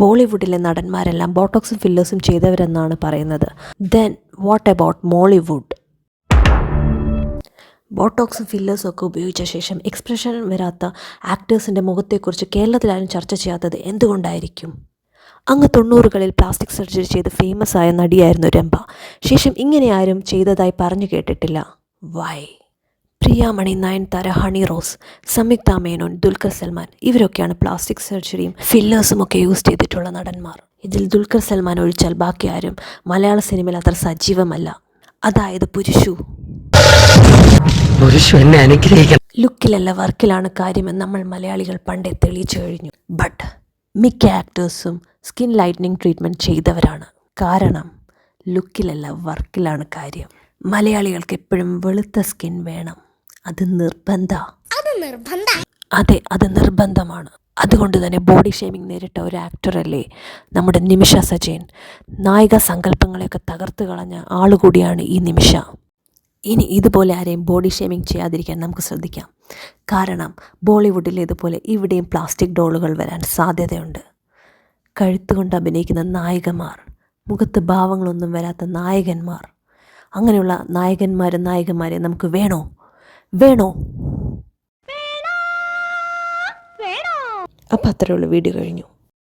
ബോളിവുഡിലെ നടന്മാരെല്ലാം ബോട്ടോക്സും ഫില്ലേഴ്സും ചെയ്തവരെന്നാണ് പറയുന്നത്. Then what about Mollywood? ബോട്ടോക്സും ഫില്ലേഴ്സും ഒക്കെ ഉപയോഗിച്ച ശേഷം എക്സ്പ്രഷൻ വരാത്ത ആക്ടേഴ്സിന്റെ മുഖത്തെക്കുറിച്ച് കേരളത്തിലാരും ചർച്ച ചെയ്യാത്തത് എന്തുകൊണ്ടായിരിക്കും? അങ്ങ് തൊണ്ണൂറുകളിൽ പ്ലാസ്റ്റിക് സർജറി ചെയ്ത് ഫേമസ് ആയ നടിയായിരുന്നു രംഭ. ശേഷം ഇങ്ങനെ ആരും ചെയ്തതായി പറഞ്ഞു കേട്ടിട്ടില്ല. വൈ പ്രിയാമണി നയൻതാര ഹണി റോസ് സംയുക്ത മേനോൻ ദുൽഖർ സൽമാൻ. ഇവരൊക്കെയാണ് പ്ലാസ്റ്റിക് സർജറിയും ഫില്ലേഴ്സും ഒക്കെ യൂസ് ചെയ്തിട്ടുള്ള നടന്മാർ. ഇതിൽ ദുൽഖർ സൽമാൻ ഒഴിച്ചാൽ ബാക്കി ആരും മലയാള സിനിമയിൽ അത്ര സജീവമല്ല. അതായത് പുരുഷു. ലുക്കിലല്ല വർക്കിലാണ് കാര്യമെന്ന് നമ്മൾ മലയാളികൾ പണ്ടേ തെളിയിച്ചു കഴിഞ്ഞു. ബട്ട് മിക്ക ആക്ടേഴ്സും സ്കിൻ ലൈറ്റനിങ് ട്രീറ്റ്മെന്റ് ചെയ്തവരാണ്. കാരണം ലുക്കിലല്ല വർക്കിലാണ് കാര്യം. മലയാളികൾക്ക് എപ്പോഴും വെളുത്ത സ്കിൻ വേണം. അത് നിർബന്ധ. അത് നിർബന്ധ. അതെ അത് നിർബന്ധമാണ്. അതുകൊണ്ട് തന്നെ ബോഡി ഷേമിംഗ് നേരിട്ട ഒരു ആക്ടറല്ലേ നമ്മുടെ നിമിഷ സജയൻ നായിക സങ്കല്പങ്ങളെയൊക്കെ തകർത്ത് കളഞ്ഞ ആളുകൂടിയാണ് ഈ നിമിഷ. ഇനി ഇതുപോലെ ആരെയും ബോഡി ഷേമിംഗ് ചെയ്യാതിരിക്കാൻ നമുക്ക് ശ്രദ്ധിക്കാം. കാരണം ബോളിവുഡിലേതുപോലെ ഇവിടെയും പ്ലാസ്റ്റിക് ഡോളുകൾ വരാൻ സാധ്യതയുണ്ട്. കഴുത്തുകൊണ്ട് അഭിനയിക്കുന്ന നായികമാർ മുഖത്ത് ഭാവങ്ങളൊന്നും വരാത്ത നായകന്മാർ. അങ്ങനെയുള്ള നായകന്മാരും നായികമാരെ നമുക്ക് വേണോ? വേണോ? അപ്പം അത്രയുള്ള വീഡിയോ കഴിഞ്ഞു.